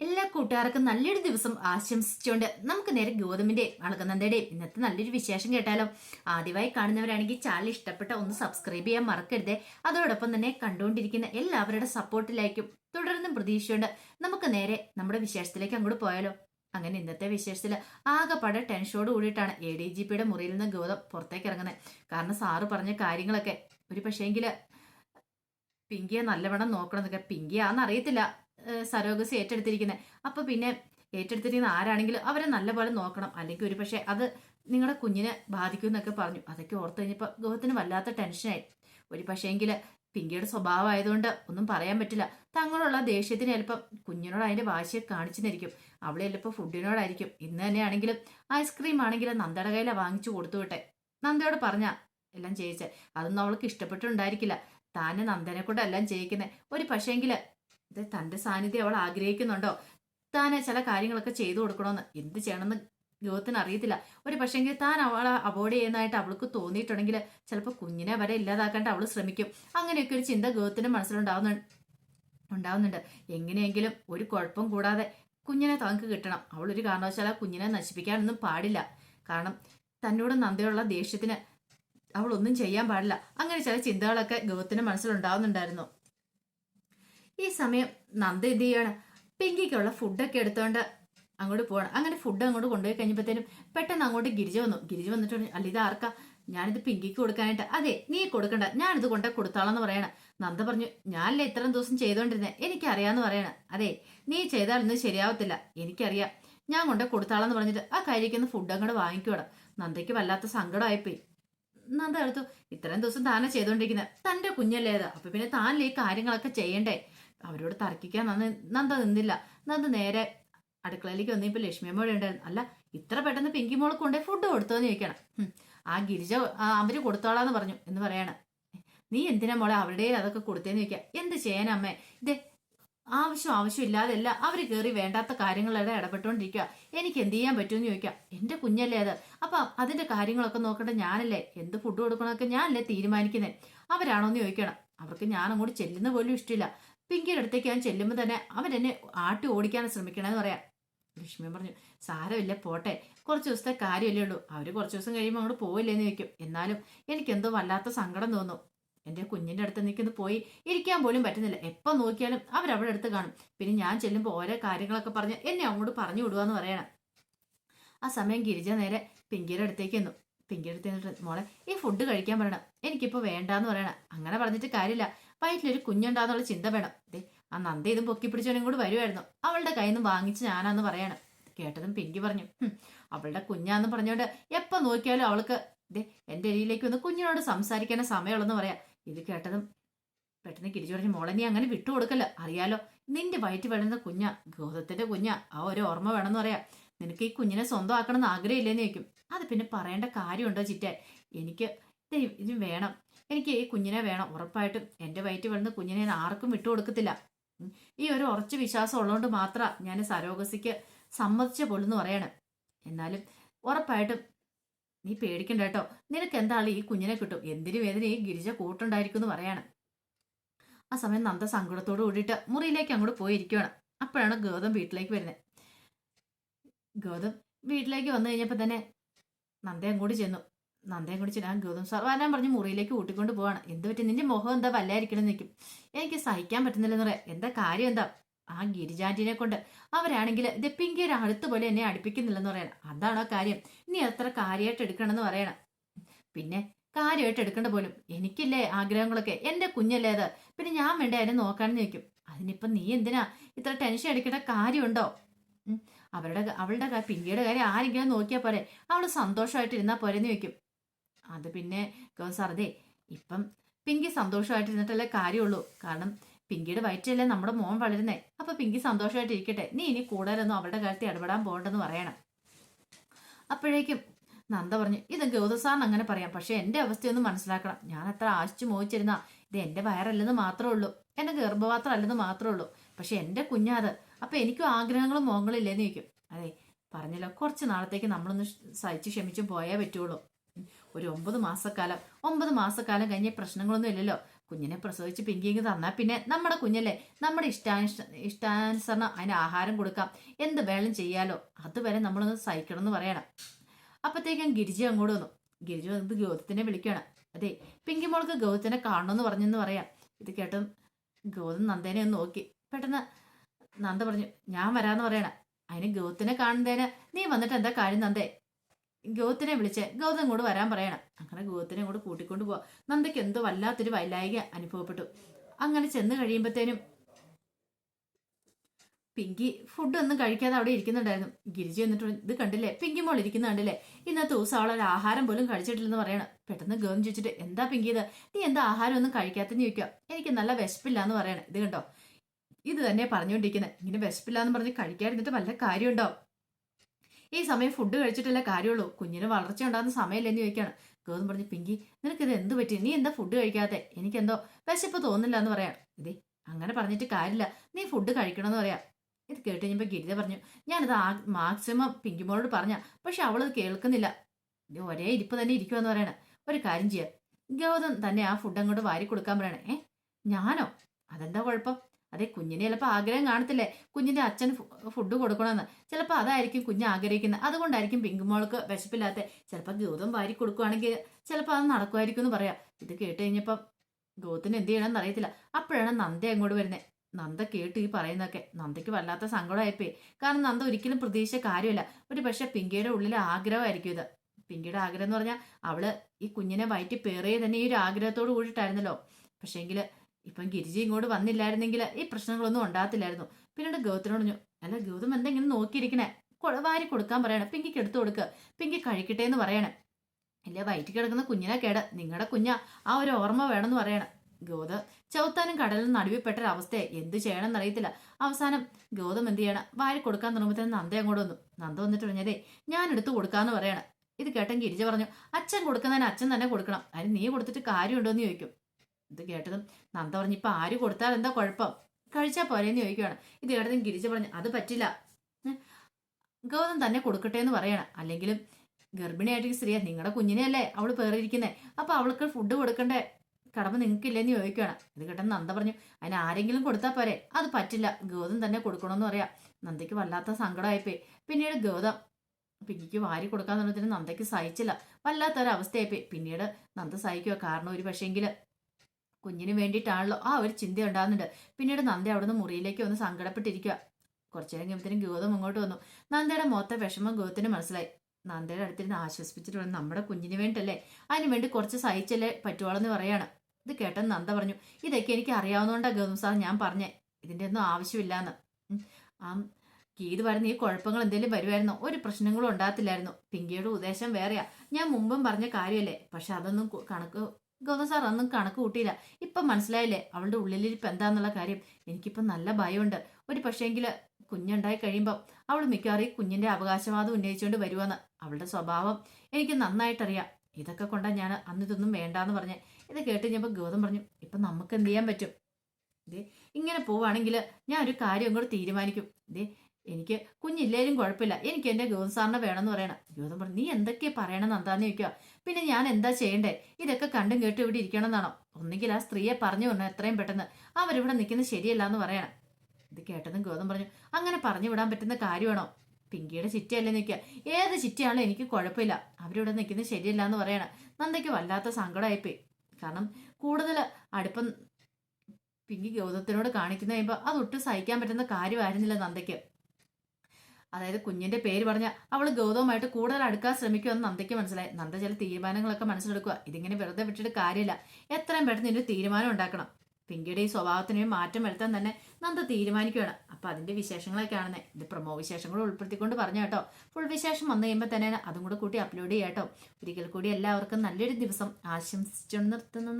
എല്ലാ കൂട്ടുകാർക്കും നല്ലൊരു ദിവസം ആശംസിച്ചുകൊണ്ട് നമുക്ക് നേരെ ഗോതമ്പിന്റെ അളകനന്ദയുടെയും ഇന്നത്തെ നല്ലൊരു വിശേഷം കേട്ടാലോ. ആദ്യമായി കാണുന്നവരാണെങ്കിൽ ചാനൽ ഇഷ്ടപ്പെട്ട ഒന്ന് സബ്സ്ക്രൈബ് ചെയ്യാൻ മറക്കരുത്. അതോടൊപ്പം തന്നെ കണ്ടുകൊണ്ടിരിക്കുന്ന എല്ലാവരുടെ സപ്പോർട്ടിലായിരിക്കും തുടർന്നും പ്രതീക്ഷയുണ്ട്. നമുക്ക് നേരെ നമ്മുടെ വിശേഷത്തിലേക്ക് അങ്ങോട്ട് പോയാലോ. അങ്ങനെ ഇന്നത്തെ വിശേഷത്തിൽ ആകെപ്പാടെ ടെൻഷനോട് കൂടിയിട്ടാണ് എ ഡി ജി പിയുടെ മുറിയിൽ നിന്ന് ഗൗതം പുറത്തേക്ക് ഇറങ്ങുന്നത്. കാരണം സാറ് പറഞ്ഞ കാര്യങ്ങളൊക്കെ ഒരു പക്ഷേങ്കിൽ പിങ്കിയെ നല്ലവണ്ണം നോക്കണം എന്നൊക്കെ പിങ്കിയാന്ന് അറിയത്തില്ല സരോഗസ് ഏറ്റെടുത്തിരിക്കുന്നത് അപ്പൊ പിന്നെ ഏറ്റെടുത്തിരിക്കുന്ന ആരാണെങ്കിലും അവരെ നല്ലപോലെ നോക്കണം. അല്ലെങ്കിൽ ഒരു പക്ഷേ അത് നിങ്ങളുടെ കുഞ്ഞിനെ ബാധിക്കും എന്നൊക്കെ പറഞ്ഞു. അതൊക്കെ ഓർത്ത് കഴിഞ്ഞപ്പോൾ ഗൗതത്തിന് വല്ലാത്ത ടെൻഷനായി ഒരു പക്ഷേങ്കിൽ പിങ്കിയുടെ സ്വഭാവം ആയതുകൊണ്ട് ഒന്നും പറയാൻ പറ്റില്ല. തങ്ങളോടുള്ള ദേഷ്യത്തിന് ചിലപ്പം കുഞ്ഞിനോട് അതിന്റെ വാശിയെ കാണിച്ചെന്നിരിക്കും അവളെ ചിലപ്പോൾ ഫുഡിനോടായിരിക്കും. ഇന്ന് തന്നെയാണെങ്കിലും ഐസ്ക്രീം ആണെങ്കിലും നന്ദയുടെ കയ്യിലെ വാങ്ങിച്ചു കൊടുത്തു വിട്ടെ. നന്ദയോട് പറഞ്ഞ എല്ലാം ചെയ്യിച്ചേ. അതൊന്നും അവൾക്ക് ഇഷ്ടപ്പെട്ടുണ്ടായിരിക്കില്ല താൻ നന്ദനെ കൊണ്ട് എല്ലാം ചെയ്യിക്കുന്നത് ഒരു പക്ഷേങ്കിൽ ഇത് തന്റെ സാന്നിധ്യം അവൾ ആഗ്രഹിക്കുന്നുണ്ടോ? താനെ ചില കാര്യങ്ങളൊക്കെ ചെയ്തു കൊടുക്കണമെന്ന് എന്ത് ചെയ്യണമെന്ന് ഗൗതത്തിന് അറിയത്തില്ല. ഒരു പക്ഷേങ്കിൽ താൻ അവളെ അവോയ്ഡ് ചെയ്യുന്നതായിട്ട് അവൾക്ക് തോന്നിയിട്ടുണ്ടെങ്കിൽ ചിലപ്പോൾ കുഞ്ഞിനെ വരെ ഇല്ലാതാക്കാണ്ട് അവൾ ശ്രമിക്കും. അങ്ങനെയൊക്കെ ഒരു ചിന്ത ഗൗതത്തിന്റെ മനസ്സിലുണ്ടാവുന്നു ഉണ്ടാവുന്നുണ്ട്. എങ്ങനെയെങ്കിലും ഒരു കുഴപ്പം കൂടാതെ കുഞ്ഞിനെ തങ്ങൾക്ക് കിട്ടണം. അവൾ ഒരു കാരണവശാൽ ആ കുഞ്ഞിനെ നശിപ്പിക്കാനൊന്നും പാടില്ല. കാരണം തന്നോട് നന്ദിയുള്ള ദേഷ്യത്തിന് അവൾ ഒന്നും ചെയ്യാൻ പാടില്ല. അങ്ങനെ ചില ചിന്തകളൊക്കെ ഗൗത്തിന്റെ മനസ്സിലുണ്ടാവുന്നുണ്ടായിരുന്നു. ഈ സമയം നന്ദ എന്ത് ചെയ്യാണ്? പിങ്കിക്കുള്ള ഫുഡൊക്കെ എടുത്തോണ്ട് അങ്ങോട്ട് പോകണം അങ്ങനെ ഫുഡ് അങ്ങോട്ട് കൊണ്ടുപോയി കഴിഞ്ഞപ്പോഴത്തേനും പെട്ടെന്ന് അങ്ങോട്ട് ഗിരിജ വന്നു. ഗിരിജ വന്നിട്ട് അല്ല ഇത് ആർക്കാ? ഞാനിത് പിങ്കിക്ക് കൊടുക്കാനായിട്ട്. അതെ നീ കൊടുക്കണ്ട. ഞാനിത് കൊണ്ടേ കൊടുത്താളെന്ന് പറയണം. നന്ദ പറഞ്ഞു ഞാനല്ലേ ഇത്രയും ദിവസം ചെയ്തോണ്ടിരുന്നെ? എനിക്കറിയാന്ന് പറയണം. അതെ നീ ചെയ്താലൊന്നും ശരിയാവത്തില്ല. എനിക്കറിയാം. ഞാൻ കൊണ്ടേ കൊടുത്താളെന്ന് പറഞ്ഞിട്ട് ആ കഴിക്കുന്ന ഫുഡ് അങ്ങോട്ട് വാങ്ങിക്കൂടാ. നന്ദയ്ക്ക് വല്ലാത്ത സങ്കടമായിപ്പോയി. നന്ദ എടുത്തു ഇത്രയും ദിവസം താനെ ചെയ്തോണ്ടിരിക്കുന്നത് തന്റെ കുഞ്ഞല്ലേ അത് അപ്പൊ പിന്നെ താനല്ലേ ഈ കാര്യങ്ങളൊക്കെ ചെയ്യണ്ടേ? അവരോട് തർക്കിക്കാൻ നന്ന് നന്ദ നിന്നില്ല. നന്ദ നേരെ അടുക്കളയിലേക്ക് വന്നപ്പോ ലക്ഷ്മിയമ്മയോട് ഉണ്ടായിരുന്നു അല്ല ഇത്ര പെട്ടെന്ന് പിങ്കി മോൾ കൊണ്ടേ ഫുഡ് കൊടുത്തോന്ന് ചോദിക്കണം ആ ഗിരിജ അവർ കൊടുത്തോളാന്ന് പറഞ്ഞു എന്ന് പറയാണ്. നീ എന്തിനാ മോളെ അവരുടെ അതൊക്കെ കൊടുത്തേന്ന് ചോദിക്കാം എന്ത് ചെയ്യാൻ അമ്മേ? ഇതേ ആവശ്യം ആവശ്യമില്ലാതെയല്ല അവർ കയറി വേണ്ടാത്ത കാര്യങ്ങളെല്ലാം ഇടപെട്ടുകൊണ്ടിരിക്കുക. എനിക്ക് എന്ത് ചെയ്യാൻ പറ്റുമെന്ന് ചോദിക്കാം എന്റെ കുഞ്ഞല്ലേ അത്? അപ്പൊ അതിന്റെ കാര്യങ്ങളൊക്കെ നോക്കട്ടെ ഞാനല്ലേ? എന്ത് ഫുഡ് കൊടുക്കണമൊക്കെ ഞാനല്ലേ തീരുമാനിക്കുന്നത് അവരാണോന്ന് ചോദിക്കണം അവർക്ക് ഞാൻ അങ്ങോട്ട് ചെല്ലുന്ന പോലും ഇഷ്ടമില്ല. പിങ്കിയുടെ അടുത്തേക്ക് ഞാൻ ചെല്ലുമ്പോൾ തന്നെ അവൻ എന്നെ ആട്ടി ഓടിക്കാൻ ശ്രമിക്കണമെന്ന് പറയാം. ലക്ഷ്മി പറഞ്ഞു സാരമില്ല പോട്ടെ. കുറച്ച് ദിവസത്തെ കാര്യമല്ലേ ഉള്ളൂ. അവർ കുറച്ച് ദിവസം കഴിയുമ്പോൾ അങ്ങോട്ട് പോവില്ലേന്ന് ചോദിക്കും. എന്നാലും എനിക്കെന്തോ വല്ലാത്ത സങ്കടം തോന്നും. എന്റെ കുഞ്ഞിന്റെ അടുത്ത് നിൽക്കുന്നു പോയി ഇരിക്കാൻ പോലും പറ്റുന്നില്ല. എപ്പോൾ നോക്കിയാലും അവരവിടെ അടുത്ത് കാണും. പിന്നെ ഞാൻ ചെല്ലുമ്പോൾ ഓരോ കാര്യങ്ങളൊക്കെ പറഞ്ഞ് എന്നെ അങ്ങോട്ട് പറഞ്ഞു വിടുവാന്ന് പറയണം. ആ സമയം ഗിരിജ നേരെ പിങ്കിയുടെ അടുത്തേക്ക് എന്നു പിങ്കിയുടെ അടുത്ത് മോളെ ഈ ഫുഡ് കഴിക്കാൻ പറയണം. എനിക്കിപ്പോൾ വേണ്ടാന്ന് പറയണം. അങ്ങനെ പറഞ്ഞിട്ട് കാര്യമില്ല. വയറ്റിലൊരു കുഞ്ഞുണ്ടാന്നുള്ള ചിന്ത വേണം. ദേ ആ നന്ദ ഇതും പൊക്കി പിടിച്ചവനും കൂടി വരുമായിരുന്നു അവളുടെ കയ്യിൽ നിന്ന് വാങ്ങിച്ച് ഞാനാന്ന് പറയണം. കേട്ടതും പിങ്കി പറഞ്ഞു. അവളുടെ കുഞ്ഞാന്ന് പറഞ്ഞോണ്ട് എപ്പോ നോക്കിയാലും അവൾക്ക് ദേ എന്റെ അരിയിലേക്ക് ഒന്ന് കുഞ്ഞിനോട് സംസാരിക്കാനേ സമയമുള്ളെന്ന് പറയാം. ഇത് കേട്ടതും പെട്ടെന്ന് കിരിച്ചു പറഞ്ഞു മോളെ നീ അങ്ങനെ വിട്ടുകൊടുക്കല്ല അറിയാലോ നിന്റെ വയറ്റ് വളരുന്ന കുഞ്ഞാ ഗോതത്തിന്റെ കുഞ്ഞാ ആ ഒരു ഓർമ്മ വേണമെന്ന് പറയാം. നിനക്ക് ഈ കുഞ്ഞിനെ സ്വന്തമാക്കണമെന്ന് ആഗ്രഹമില്ലെന്ന് ചോദിക്കും. അത് പിന്നെ പറയേണ്ട കാര്യമുണ്ടോ ചിറ്റാൻ? എനിക്ക് ഇത് വേണം. എനിക്ക് ഈ കുഞ്ഞിനെ വേണം. ഉറപ്പായിട്ടും എന്റെ വയറ്റിൽ വന്ന് കുഞ്ഞിനെ ആർക്കും വിട്ടു കൊടുക്കത്തില്ല. ഈ ഒരു ഉറച്ച വിശ്വാസം ഉള്ളതുകൊണ്ട് മാത്രം ഞാൻ സരോഗസിക്ക് സമ്മതിച്ച പോലെന്ന് പറയണം. എന്നാലും ഉറപ്പായിട്ടും നീ പേടിക്കണ്ട കേട്ടോ. നിനക്ക് എന്താണ് ഈ കുഞ്ഞിനെ കിട്ടും. എന്തിനു വേദന ഈ ഗിരിജ കൂട്ടുണ്ടായിരിക്കും എന്ന് പറയണം. ആ സമയം നന്ദ സങ്കടത്തോട് കൂടിയിട്ട് മുറിയിലേക്ക് അങ്ങോട്ട് പോയിരിക്കുകയാണ് അപ്പോഴാണ് ഗൗതം വീട്ടിലേക്ക് വരുന്നത്. ഗൗതം വീട്ടിലേക്ക് വന്നു കഴിഞ്ഞപ്പോൾ തന്നെ നന്ദ അങ്ങോട്ട് ചെന്നു. നന്ദയും കുടിച്ച് ഞാൻ ഗൗതം സാർ വരാൻ പറഞ്ഞ് മുറിയിലേക്ക് കൂട്ടിക്കൊണ്ട് പോവാണ്. എന്ത് പറ്റി? നിന്റെ മുഖം എന്താ വല്ലായിരിക്കണം നിൽക്കും എനിക്ക് സഹിക്കാൻ പറ്റുന്നില്ലെന്ന് പറയാം. എന്താ കാര്യം എന്താ? ആ ഗിരിജാന്റിനെ കൊണ്ട് അവരാണെങ്കിൽ ദപ്പിങ്കി പിങ്കിയുടെ അടുത്ത് പോലെ എന്നെ അടുപ്പിക്കുന്നില്ലെന്ന് പറയണം അതാണോ കാര്യം? നീ എത്ര കാര്യമായിട്ട് എടുക്കണമെന്ന് പറയണം. പിന്നെ കാര്യമായിട്ട് എടുക്കേണ്ട പോലും. എനിക്കില്ലേ ആഗ്രഹങ്ങളൊക്കെ. എന്റെ കുഞ്ഞല്ലേ അത്. പിന്നെ ഞാൻ വേണ്ട അതിനെ നോക്കാണെന്ന് ചോദിക്കും. അതിനിപ്പം നീ എന്തിനാ ഇത്ര ടെൻഷൻ അടിക്കേണ്ട കാര്യമുണ്ടോ? അവരുടെ അവളുടെ പിങ്കിയുടെ കാര്യം ആരെങ്കിലും നോക്കിയാൽ പോരെ. അവൾ സന്തോഷമായിട്ട് ഇരുന്നാൽ പോരെന്ന് ചോദിക്കും. അത് പിന്നെ സാറതേ ഇപ്പം പിങ്കി സന്തോഷമായിട്ട് ഇരുന്നിട്ടല്ലേ കാര്യമുള്ളൂ. കാരണം പിങ്കിയുടെ വയറ്റിലല്ലേ നമ്മുടെ മോൻ വളരുന്നേ. അപ്പൊ പിങ്കി സന്തോഷമായിട്ട് ഇരിക്കട്ടെ നീ ഇനി കൂടുതലൊന്നും അവരുടെ കാര്യത്തിൽ ഇടപെടാൻ പോകണ്ടെന്ന് പറയണം. അപ്പോഴേക്കും നന്ദ പറഞ്ഞു ഇത് ഗൗതസാറിന് അങ്ങനെ പറയാം. പക്ഷെ എന്റെ അവസ്ഥയൊന്നും മനസ്സിലാക്കണം. ഞാൻ അത്ര ആശിച്ചു മോഹിച്ചിരുന്ന ഇത് എന്റെ വയറല്ലെന്ന് മാത്രമേ ഉള്ളൂ. എന്റെ ഗർഭപാത്രം അല്ലെന്ന് മാത്രമേ ഉള്ളൂ. പക്ഷെ എന്റെ കുഞ്ഞാത് അപ്പൊ എനിക്കും ആഗ്രഹങ്ങളും മോഹങ്ങളും ഇല്ലേന്ന് ചോദിക്കും. അതെ പറഞ്ഞല്ലോ കുറച്ച് നാളത്തേക്ക് നമ്മളൊന്ന് സഹിച്ച് ക്ഷമിച്ചും പോയേ പറ്റുള്ളൂ. ഒരു ഒമ്പത് മാസക്കാലം. ഒമ്പത് മാസക്കാലം കഴിഞ്ഞ പ്രശ്നങ്ങളൊന്നും ഇല്ലല്ലോ. കുഞ്ഞിനെ പ്രസവിച്ച് പിങ്കിങ് തന്നാൽ പിന്നെ നമ്മുടെ കുഞ്ഞല്ലേ? നമ്മുടെ ഇഷ്ടാനുഷ ഇഷ്ടാനുസരണം അതിന് ആഹാരം കൊടുക്കാം. എന്ത് വേണം ചെയ്യാലോ. അതുവരെ നമ്മളൊന്ന് സഹിക്കണം എന്ന് പറയണം. അപ്പത്തേക്കും ഗിരിജ അങ്ങോട്ട് വന്നു. ഗിരിജ വന്നത് ഗൗതത്തിനെ വിളിക്കുകയാണ്. അതെ പിങ്കി മോൾക്ക് ഗൗതത്തിനെ കാണണമെന്ന് പറഞ്ഞെന്ന് പറയാം. ഇത് കേട്ടും ഗൗതം നന്ദേനെ ഒന്ന് നോക്കി. പെട്ടെന്ന് നന്ദ പറഞ്ഞു ഞാൻ വരാന്ന് പറയണം. അതിന് ഗൗതത്തിനെ കാണുന്നതിന് നീ വന്നിട്ട് എന്താ കാര്യം നന്ദേ? ഗൗതത്തിനെ വിളിച്ച് ഗൗതം കൂടെ വരാൻ പറയണം. അങ്ങനെ ഗൗതത്തിനെ കൂടെ കൂട്ടിക്കൊണ്ട് പോവാം. നന്ദയ്ക്ക് എന്തോ വല്ലാത്തൊരു വൈലായിക അനുഭവപ്പെട്ടു. അങ്ങനെ ചെന്ന് കഴിയുമ്പോഴത്തേനും പിങ്കി ഫുഡ് ഒന്നും കഴിക്കാതെ അവിടെ ഇരിക്കുന്നുണ്ടായിരുന്നു. ഗിരിജി എന്നിട്ട് ഇത് കണ്ടില്ലേ? പിങ്കി മോൾ ഇരിക്കുന്ന കണ്ടില്ലേ? ഇന്നത്തെ ദിവസം അവളൊരു ആഹാരം പോലും കഴിച്ചിട്ടില്ലെന്ന് പറയണം. പെട്ടെന്ന് ഗവം ചോദിച്ചിട്ട് എന്താ പിങ്കി ഇത്? നീ എന്താ ആഹാരം ഒന്നും കഴിക്കാത്തെന്ന് ചോദിക്കാം എനിക്ക് നല്ല വിശപ്പില്ല എന്ന് പറയണം. ഇത് കണ്ടോ? ഇത് തന്നെ പറഞ്ഞുകൊണ്ടിരിക്കുന്നത് ഇങ്ങനെ വിശപ്പില്ല എന്ന് പറഞ്ഞ് കഴിക്കാതിരുന്നിട്ട് വല്ല കാര്യമുണ്ടോ? ഈ സമയം ഫുഡ് കഴിച്ചിട്ടല്ലേ കാര്യമുള്ളൂ? കുഞ്ഞിന് വളർച്ച ഉണ്ടാകുന്ന സമയമല്ലെന്ന് ചോദിക്കാണ്. ഗൗതം പറഞ്ഞു പിങ്കി നിനക്കിത് എന്ത് പറ്റി? നീ എന്താ ഫുഡ് കഴിക്കാത്തെ? എനിക്കെന്തോ വിശപ്പ് തോന്നില്ല എന്ന് പറയാം. ഇതേ അങ്ങനെ പറഞ്ഞിട്ട് കാര്യമില്ല. നീ ഫുഡ് കഴിക്കണമെന്ന് പറയാം. ഇത് കേട്ട് കഴിഞ്ഞപ്പോൾ ഗിരിത പറഞ്ഞു ഞാനിത് ആ മാക്സിമം പിങ്കിമോളോട് പറഞ്ഞ പക്ഷെ അവളത് കേൾക്കുന്നില്ല. ഇത് ഒരേ ഇരിപ്പ് തന്നെ ഇരിക്കുമെന്ന് പറയണ. ഒരു കാര്യം ചെയ്യാം. ഗൗതം തന്നെ ആ ഫുഡ് അങ്ങോട്ട് വാരി കൊടുക്കാൻ പറയണേ. ഏ? ഞാനോ? അതെന്താ കുഴപ്പം? അതെ കുഞ്ഞിന് ചിലപ്പോൾ ആഗ്രഹം കാണത്തില്ലേ? കുഞ്ഞിന്റെ അച്ഛൻ ഫുഡ് കൊടുക്കണമെന്ന്. ചിലപ്പോൾ അതായിരിക്കും കുഞ്ഞ് ആഗ്രഹിക്കുന്നത്. അതുകൊണ്ടായിരിക്കും പിങ്കുമോൾക്ക് വിശപ്പില്ലാത്ത ചിലപ്പോൾ ഗൗതം വാരി കൊടുക്കുവാണെങ്കിൽ ചിലപ്പോൾ അത് നടക്കുമായിരിക്കും എന്ന് പറയാം. ഇത് കേട്ട് കഴിഞ്ഞപ്പം ഗൗതത്തിന് എന്ത് ചെയ്യണമെന്ന് അറിയത്തില്ല. അപ്പോഴാണ് നന്ദ അങ്ങോട്ട് വരുന്നത് നന്ദ കേട്ട് ഈ പറയുന്നതൊക്കെ. നന്ദയ്ക്ക് വല്ലാത്ത സങ്കടമായിപ്പോയി. കാരണം നന്ദ ഒരിക്കലും പ്രതീക്ഷിച്ച കാര്യമല്ല. ഒരു പക്ഷേ പിങ്കിയുടെ ഉള്ളിലെ ആഗ്രഹമായിരിക്കും ഇത്. പിങ്കിയുടെ ആഗ്രഹം എന്ന് പറഞ്ഞാൽ അവൾ ഈ കുഞ്ഞിനെ വയറ്റി പേറിയ തന്നെ ഈ ഒരു ആഗ്രഹത്തോട് കൂടിയിട്ടായിരുന്നല്ലോ. പക്ഷേങ്കിൽ ഇപ്പം ഗിരിജി ഇങ്ങോട്ട് വന്നില്ലായിരുന്നെങ്കിൽ ഈ പ്രശ്നങ്ങളൊന്നും ഉണ്ടാകത്തില്ലായിരുന്നു. പിന്നീട് ഗൗതത്തിനോട് പറഞ്ഞു അല്ല ഗൗതം എന്തെങ്കിലും നോക്കിയിരിക്കണേ? കൊ- വാരി കൊടുക്കാൻ പറയണം. പിങ്കിക്ക് എടുത്തു കൊടുക്കുക പിങ്കി കഴിക്കട്ടെ എന്ന് പറയണം. ഇല്ല വയറ്റിൽ കിടക്കുന്ന കുഞ്ഞിനെ കേട്. നിങ്ങളുടെ കുഞ്ഞ ആ ഒരു ഓർമ്മ വേണമെന്ന് പറയണം. ഗോത ചവിത്താനും കടലിൽ നടുവിൽപ്പെട്ട ഒരവസ്ഥയെ എന്ത് ചെയ്യണം എന്നറിയത്തില്ല അവസാനം ഗോതം എന്ത് ചെയ്യണം? വാരി കൊടുക്കാൻ തുടങ്ങുമ്പോഴത്തേനും നന്ദ അങ്ങോട്ട് വന്നു. നന്ദ വന്നിട്ട് പറഞ്ഞതേ ഞാൻ എടുത്തു കൊടുക്കാന്ന് പറയണം. ഇത് കേട്ടെങ്കിൽ ഗിരിജ പറഞ്ഞു അച്ഛൻ കൊടുക്കുന്നതിന് അച്ഛൻ തന്നെ കൊടുക്കണം. അതിന് നീ കൊടുത്തിട്ട് കാര്യമുണ്ടോ എന്ന് ചോദിക്കും. ഇത് കേട്ടതും നന്ദ പറഞ്ഞു ഇപ്പൊ ആര് കൊടുത്താൽ എന്താ കുഴപ്പം? കഴിച്ചാൽ പോരെന്ന് ചോദിക്കുകയാണ് ഇത് കേട്ടതും ഗിരിജ പറഞ്ഞു അത് പറ്റില്ല? ഗൗതം തന്നെ കൊടുക്കട്ടെ എന്ന് പറയണം. അല്ലെങ്കിലും ഗർഭിണിയായിട്ട് സ്ത്രീയാ നിങ്ങളുടെ കുഞ്ഞിനെയല്ലേ അവൾ പേറിയിരിക്കുന്നേ? അപ്പൊ അവൾക്ക് ഫുഡ് കൊടുക്കണ്ടേ? കടമ നിങ്ങൾക്കില്ലെന്ന് ചോദിക്കുകയാണ് ഇത് കേട്ടെന്ന് നന്ദ പറഞ്ഞു അതിന് ആരെങ്കിലും കൊടുത്താൽ പോരെ? അത് പറ്റില്ല. ഗൗതം തന്നെ കൊടുക്കണമെന്ന് പറയാം. നന്ദയ്ക്ക് വല്ലാത്ത സങ്കടമായിപ്പോയി. പിന്നീട് ഗൗതം പിങ്കിക്ക് വാരി കൊടുക്കാൻ തുടങ്ങത്തിന് നന്ദയ്ക്ക് സഹിച്ചില്ല. വല്ലാത്തൊരവസ്ഥയായിപ്പോയി. പിന്നീട് നന്ദ സഹിക്കുക കാരണം ഒരു പക്ഷേങ്കിൽ കുഞ്ഞിന് വേണ്ടിയിട്ടാണല്ലോ ആ ഒരു ചിന്ത ഉണ്ടാകുന്നുണ്ട്. പിന്നീട് നന്ദി അവിടുന്ന് മുറിയിലേക്ക് വന്ന് സങ്കടപ്പെട്ടിരിക്കുക കുറച്ചു നേരം കഴിയുമ്പോഴത്തേനും ഗൗതം അങ്ങോട്ട് വന്നു. നന്ദയുടെ മൊത്ത വിഷമം ഗൗതത്തിന് മനസ്സിലായി. നന്ദയുടെ അടുത്തിരുന്ന് ആശ്വസിപ്പിച്ചിട്ട് വേണം നമ്മുടെ കുഞ്ഞിന് വേണ്ടല്ലേ? അതിന് വേണ്ടി കുറച്ച് സഹിച്ചല്ലേ പറ്റുവാളെന്ന് പറയാണ്. ഇത് കേട്ടെന്ന് നന്ദ പറഞ്ഞു ഇതൊക്കെ എനിക്ക് അറിയാവുന്നതുകൊണ്ടാണ് ഗൗതം സാർ ഞാൻ പറഞ്ഞേ. ഇതിന്റെ ഒന്നും ആവശ്യമില്ലാന്ന്. ആ. ഗീത് പറഞ്ഞ ഈ കുഴപ്പങ്ങൾ എന്തെങ്കിലും വരുമായിരുന്നോ ഒരു പ്രശ്നങ്ങളും ഉണ്ടാകത്തില്ലായിരുന്നു. പിങ്കിയുടെ ഉദ്ദേശം വേറെയാ. ഞാൻ മുമ്പും പറഞ്ഞ കാര്യമല്ലേ? പക്ഷെ അതൊന്നും കണക്ക് ഗൗതം സാർ ഒന്നും കണക്ക് കൂട്ടിയില്ല. ഇപ്പം മനസ്സിലായില്ലേ? അവളുടെ ഉള്ളിലിരിപ്പ് എന്താന്നുള്ള കാര്യം. എനിക്കിപ്പം നല്ല ഭയമുണ്ട്. ഒരു പക്ഷേങ്കിൽ കുഞ്ഞുണ്ടായി കഴിയുമ്പോൾ അവൾ മിക്കവാറും കുഞ്ഞിന്റെ അവകാശവാദം ഉന്നയിച്ചുകൊണ്ട് വരുമെന്ന് അവളുടെ സ്വഭാവം എനിക്ക് നന്നായിട്ടറിയാം. ഇതൊക്കെ കൊണ്ടാ ഞാൻ അന്ന് ഇതൊന്നും വേണ്ടാന്ന് പറഞ്ഞേ. ഇത് കേട്ട് കഴിഞ്ഞപ്പോൾ ഗൗതം പറഞ്ഞു ഇപ്പം നമുക്ക് എന്ത് ചെയ്യാൻ പറ്റും? ഇതേ ഇങ്ങനെ പോവാണെങ്കിൽ ഞാൻ ഒരു കാര്യം അങ്ങോട്ട് തീരുമാനിക്കും. ഇതേ എനിക്ക് കുഞ്ഞില്ലേലും കുഴപ്പമില്ല. എനിക്ക് എന്റെ ഗൗതം സാറിനെ വേണമെന്ന് പറയണം. ഗൗതം പറഞ്ഞു നീ എന്തൊക്കെ പറയണം എന്താന്ന് ചോദിക്കുക. പിന്നെ ഞാൻ എന്താ ചെയ്യണ്ടേ? ഇതൊക്കെ കണ്ടും കേട്ടും ഇവിടെ ഇരിക്കണം എന്നാണോ? ഒന്നുകിൽ ആ സ്ത്രീയെ പറഞ്ഞു വിടണം എത്രയും പെട്ടെന്ന്. അവരിവിടെ നിൽക്കുന്നത് ശരിയല്ല എന്ന് പറയണം. ഇത് കേട്ടതും ഗൗതം പറഞ്ഞു അങ്ങനെ പറഞ്ഞു വിടാൻ പറ്റുന്ന കാര്യമാണോ? പിങ്കിയുടെ ചിറ്റയല്ലേ നിൽക്കുക ഏത് ചിറ്റയാണോ എനിക്ക് കുഴപ്പമില്ല. അവരിവിടെ നിൽക്കുന്നത് ശരിയല്ല എന്ന് പറയണം. നന്ദയ്ക്ക് വല്ലാത്ത സങ്കടമായിപ്പോയി. കാരണം കൂടുതൽ അടുപ്പം പിങ്കി ഗൗതത്തിനോട് കാണിക്കുന്ന കഴിയുമ്പോൾ അതൊട്ടും സഹിക്കാൻ പറ്റുന്ന കാര്യമായിരുന്നില്ല നന്ദയ്ക്ക്. അതായത് കുഞ്ഞിന്റെ പേര് പറഞ്ഞ അവൾ ഗൗതവുമായിട്ട് കൂടുതൽ അടുക്കാൻ ശ്രമിക്കുമെന്ന് നന്ദയ്ക്ക് മനസ്സിലായി. നന്ദ ചില തീരുമാനങ്ങളൊക്കെ മനസ്സിലെടുക്കുക ഇതിങ്ങനെ വെറുതെ വിട്ടിട്ട് കാര്യമില്ല. എത്രയും പെട്ടെന്ന് ഇതിന് തീരുമാനം ഉണ്ടാക്കണം. പിങ്കിയുടെ ഈ സ്വഭാവത്തിന് മാറ്റം വരുത്താൻ തന്നെ നന്ദ തീരുമാനിക്കുകയാണ് അപ്പൊ അതിന്റെ വിശേഷങ്ങളൊക്കെ ആണെന്നേ. ഇത് പ്രൊമോ വിശേഷങ്ങൾ ഉൾപ്പെടുത്തിക്കൊണ്ട് പറഞ്ഞു കേട്ടോ. ഫുൾ വിശേഷം വന്നു കഴിയുമ്പോൾ തന്നെ അതും കൂടെ കൂട്ടി അപ്ലോഡ് ചെയ്യാട്ടോ ഒരിക്കൽ കൂടി എല്ലാവർക്കും നല്ലൊരു ദിവസം ആശംസിച്ചു നിർത്തുന്നു.